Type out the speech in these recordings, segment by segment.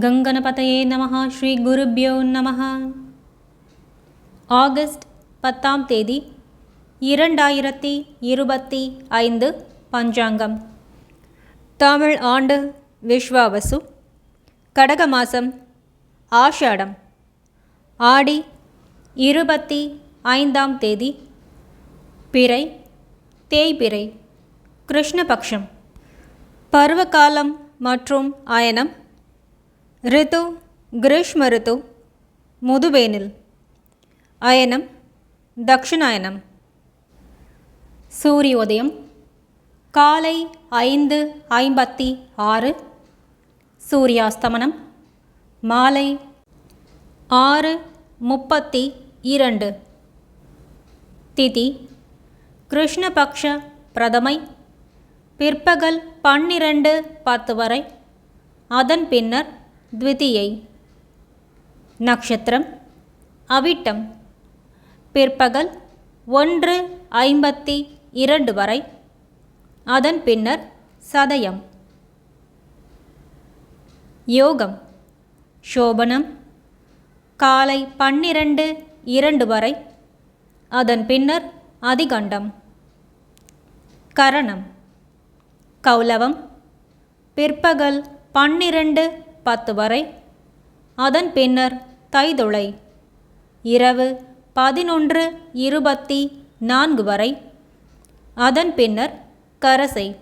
கங்கணபதையே நமः ஸ்ரீ குருப்யோ நமः ஆகஸ்ட் பத்தாம் தேதி இரண்டாயிரத்தி இருபத்தி ஐந்து பஞ்சாங்கம். தமிழ் ஆண்டு விஸ்வாவசு. கடக மாதம் ஆஷாடம். ஆடி இருபத்தி ஐந்தாம் தேதி. பிறை தேய்பிறை கிருஷ்ணபக்ஷம். பருவகாலம் மற்றும் அயனம் ரிது கிரீஷ்ம ரிது முதுவேனில் அயனம் தக்ஷிணாயனம். சூரியோதயம் காலை ஐந்து ஐம்பத்தி ஆறு. சூரியாஸ்தமனம் மாலை ஆறு முப்பத்தி இரண்டு. திதி கிருஷ்ணபக்ஷ பிரதமை பிற்பகல் பன்னிரண்டு பத்து வரை. அதன் பின்னர் த்விதியை நட்சத்திரம் அவிட்டம் பிற்பகல் ஒன்று ஐம்பத்தி இரண்டு வரை அதன் பின்னர் சதயம் யோகம் சோபனம் காலை பன்னிரண்டு இரண்டு வரை அதன் பின்னர் அதிகண்டம் கரணம் கௌலவம் பிற்பகல் பன்னிரண்டு பத்து வரை. அதன் பின்னர் தைதுளை. இரவு பதினொன்று இருபத்தி நான்கு வரை. அதன் பின்னர் கரசை.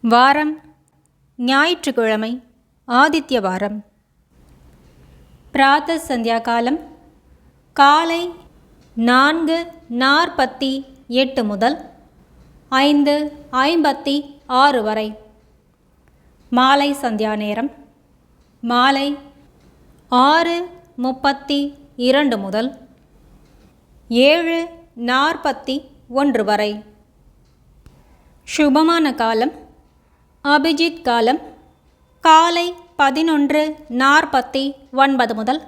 வாரம் ஞாயிற்றுக்கிழமை ஆதித்ய வாரம். பிராத்த சந்தியா காலம் காலை நான்கு நாற்பத்தி எட்டு முதல் ஐந்து ஐம்பத்தி ஆறு வரை. மாலை சந்தியா நேரம். மாலை ஆறு முப்பத்தி இரண்டு முதல் ஏழு நாற்பத்தி ஒன்று வரை. சுபமான காலம். அபிஜித் காலம். காலை பதினொன்று நாற்பத்தி ஒன்பது முதல்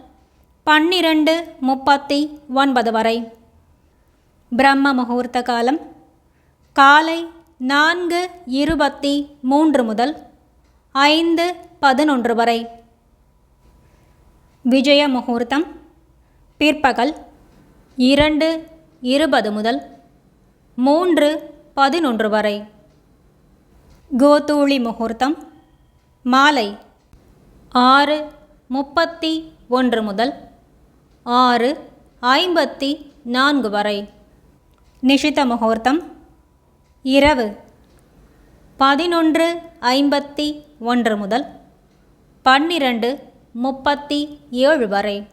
பன்னிரண்டு முப்பத்தி ஒன்பது வரை. பிரம்ம முகூர்த்த காலம். காலை நான்கு இருபத்தி மூன்று முதல் ஐந்து பதினொன்று வரை. விஜய முகூர்த்தம் பிற்பகல் இரண்டு இருபது முதல் மூன்று பதினொன்று வரை. கோதூளி முகூர்த்தம் மாலை ஆறு முப்பத்தி ஒன்று முதல் ஆறு ஐம்பத்தி நான்கு வரை. நிஷித முகூர்த்தம் இரவு பதினொன்று ஐம்பத்தி ஒன்று முதல் பன்னிரண்டு முப்பத்தி ஏழு வரை.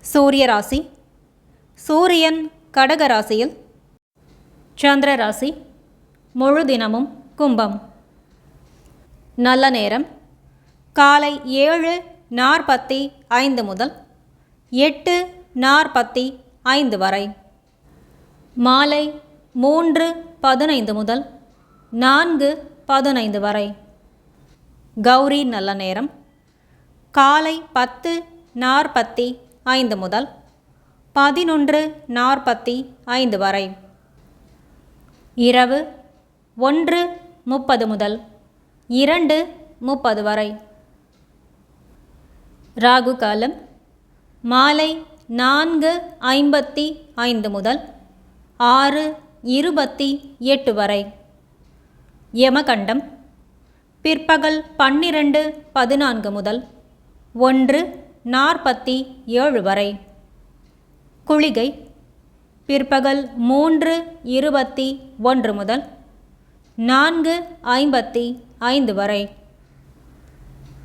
சூரிய ராசி சூரியன் கடக ராசியில் சந்திர ராசி முழு தினமும் கும்பம். நல்ல நேரம். காலை ஏழு நாற்பத்தி ஐந்து முதல் எட்டு நாற்பத்தி ஐந்து வரை. மாலை மூன்று பதினைந்து முதல் நான்கு பதினைந்து வரை. கௌரி நல்ல நேரம். காலை பத்து நாற்பத்தி ஐந்து முதல் பதினொன்று நாற்பத்தி ஐந்து வரை. இரவு ஒன்று முப்பது முதல் இரண்டு முப்பது வரை. ராகு காலம் மாலை நான்கு ஐம்பத்தி ஐந்து முதல் ஆறு இருபத்தி எட்டு வரை. யமகண்டம். பிற்பகல் பன்னிரண்டு பதினான்கு முதல் ஒன்று நாற்பத்தி ஏழு வரை. குளிகை. பிற்பகல் மூன்று இருபத்தி ஒன்று முதல் நான்கு ஐம்பத்தி ஐந்து வரை.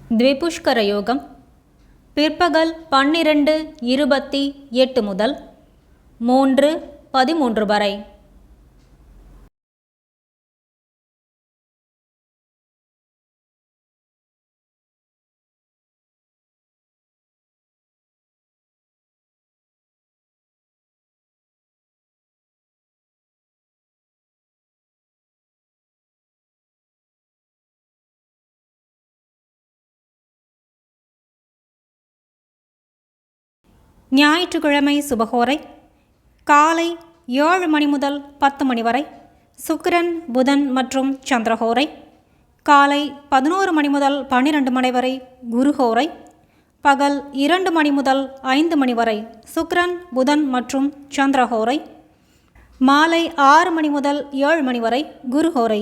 த்விபுஷ்கர யோகம். பிற்பகல் பன்னிரண்டு இருபத்தி எட்டு முதல் மூன்று பதிமூன்று வரை. ஞாயிற்றுக்கிழமை சுபகோரை காலை ஏழு மணி முதல் பத்து மணி வரை சுக்கிரன் புதன் மற்றும் சந்திரகோரை காலை பதினோரு மணி முதல் பன்னிரண்டு மணி வரை குருஹோரை பகல் இரண்டு மணி முதல் ஐந்து மணி வரை சுக்ரன் புதன் மற்றும் சந்திரஹோரை மாலை ஆறு மணி முதல் ஏழு மணி வரை குருஹோரை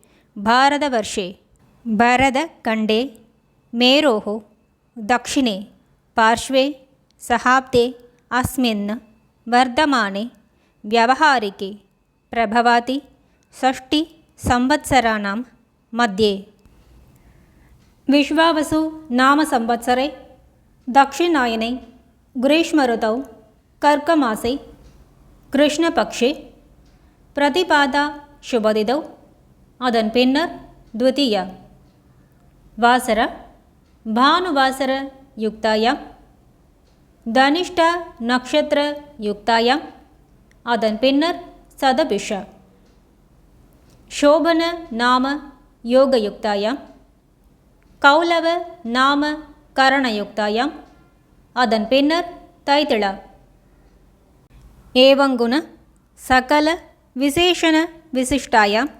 भारतवर्षे भरतखण्डे मेरोः दक्षिणे पार्श्वे सहाब्दे अस्मिन् वर्धमाने व्यावहारिके प्रभवति षष्टिसंवत्सराणां मध्ये विश्वावसु नामसंवत्सरे दक्षिणायने ग्रीष्मऋतौ कर्कमासे कृष्णपक्षे प्रतिपादा शुभदिदौ அதன் பின்னர் துவிதீயா. வாசர. பானுவாசர யுக்தாயாம். தனிஷ்ட நக்ஷத்திர யுக்தாயாம். அதன் பின்னர் சதபிஷ. சோபன நாம யோகயுக்தாயாம் கௌலவ நாம கரணயுக்தாயாம் அதன் பின்னர் தைத்திளா. ஏவங்குண சகல விசேஷண விசிஷ்டாயாம்.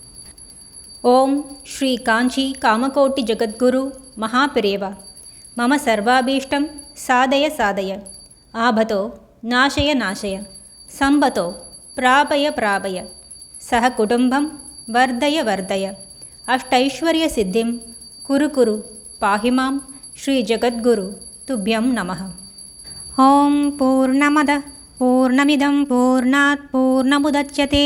ॐ श्री काञ्ची कामकोटिजगद्गुरु महापिरेव। मम सर्वाभीष्टं साधय साधय आभतो नाशय नाशय। सम्बतो प्रापय प्रापय। सह कुटुम्बं वर्धय वर्धय। अष्टैश्वर्यसिद्धिं कुरु कुरु पाहि मां श्रीजगद्गुरु तुभ्यं नमः। ॐ पूर्णमदः पूर्णमिदं पूर्णात् पूर्णमुदच्यते